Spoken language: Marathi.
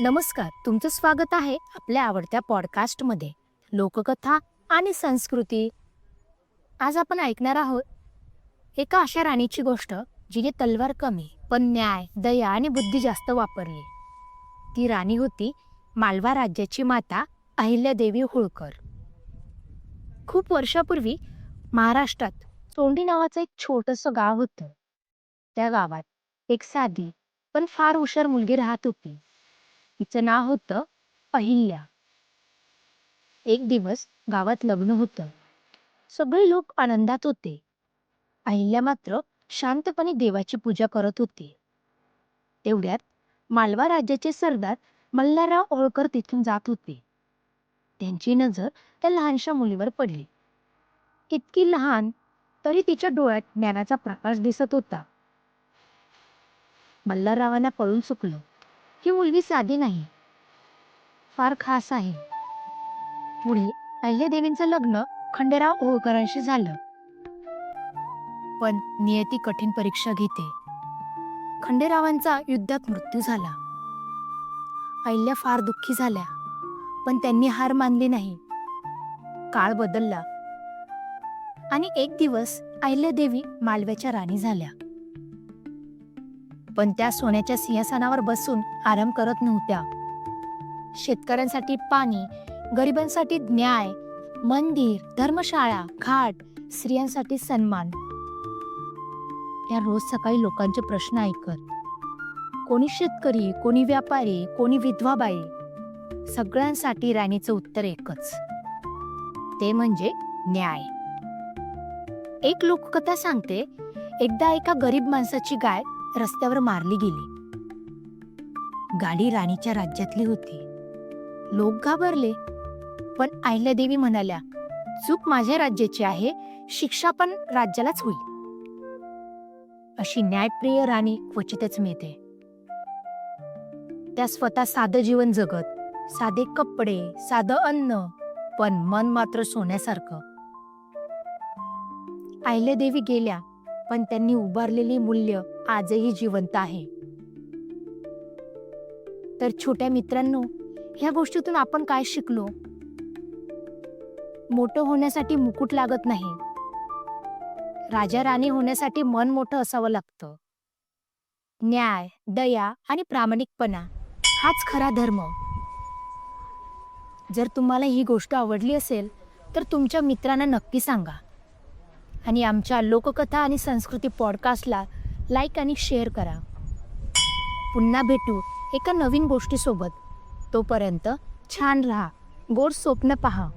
नमस्कार तुमचं स्वागत आहे आपल्या आवडत्या पॉडकास्टमध्ये. लोककथा आणि संस्कृती. आज आपण ऐकणार आहोत एका अशा राणीची गोष्ट जिने तलवार कमी पण न्याय दया आणि बुद्धी जास्त वापरली. ती राणी होती मालवा राज्याची माता अहिल्यादेवी होळकर. खूप वर्षापूर्वी महाराष्ट्रात चोंडी नावाचं एक छोटंसं गाव होतं. त्या गावात एक साधी पण फार हुशार मुलगी राहत होती. तिचं नाव होतं अहिल्या. एक दिवस गावात लग्न होतं. सगळे लोक आनंदात होते. अहिल्या मात्र शांतपणे देवाची पूजा करत होती. तेवढ्यात मालवा राज्याचे सरदार मल्हारराव होळकर तिथून जात होते. त्यांची नजर त्या लहानशा मुलीवर पडली. इतकी लहान तरी तिच्या डोळ्यात ज्ञानाचा प्रकाश दिसत होता. मल्हाररावांना पळून चुकलं ही मुलगी साधी नाही. फार खास आहे. पुढे अहिल्यादेवींचं लग्न खंडेराव होळकरांशी झालं. पण नियती कठीण परीक्षा घेते. खंडेरावांचा युद्धात मृत्यू झाला. अहिल्या फार दुःखी झाल्या पण त्यांनी हार मानली नाही. काळ बदलला. आणि एक दिवस अहिल्यादेवी मालव्याच्या राणी झाल्या. पण त्या सोन्याच्या सिंहासनावर बसून आराम करत नव्हत्या. शेतकऱ्यांसाठी पाणी गरिबांसाठी न्याय मंदिर धर्मशाळा घाट स्त्रियांसाठी सन्मान. या रोज सकाळी लोकांचे प्रश्न ऐकत. कोणी शेतकरी कोणी व्यापारी कोणी विधवा बाई सगळ्यांसाठी राणीचं उत्तर एकच. ते म्हणजे न्याय. एक लोककथा सांगते एकदा एका गरीब माणसाची गाय रस्त्यावर मारली गेली. गाडी राणीच्या राज्यातली होती. लोक घाबरले. पण अहिल्यादेवी म्हणाल्या चूक माझ्या राज्याची आहे. शिक्षा पण राज्यालाच होईल. अशी न्यायप्रिय राणी क्वचितच मिळते. त्या स्वतः साधं जीवन जगत साधे कपडे साधं अन्न पण मन मात्र सोन्यासारखं. अहिल्यादेवी गेल्या. पण त्यांनी उभारलेली मूल्य आजही जिवंत आहे. तर छोट्या मित्रांनो ह्या गोष्टीतून आपण काय शिकलो? मोठं होण्यासाठी मुकुट लागत नाही. राजा राणी होण्यासाठी मन मोठं असावं लागतं. न्याय दया आणि प्रामाणिकपणा हाच खरा धर्म. जर तुम्हाला ही गोष्ट आवडली असेल तर तुमच्या मित्रांना नक्की सांगा. आणि आमच्या लोककथा आणि संस्कृती पॉडकास्टला लाईक आणि शेअर करा. पुन्हा भेटू एका नवीन गोष्टीसोबत. तोपर्यंत छान राहा गोड स्वप्न पहा.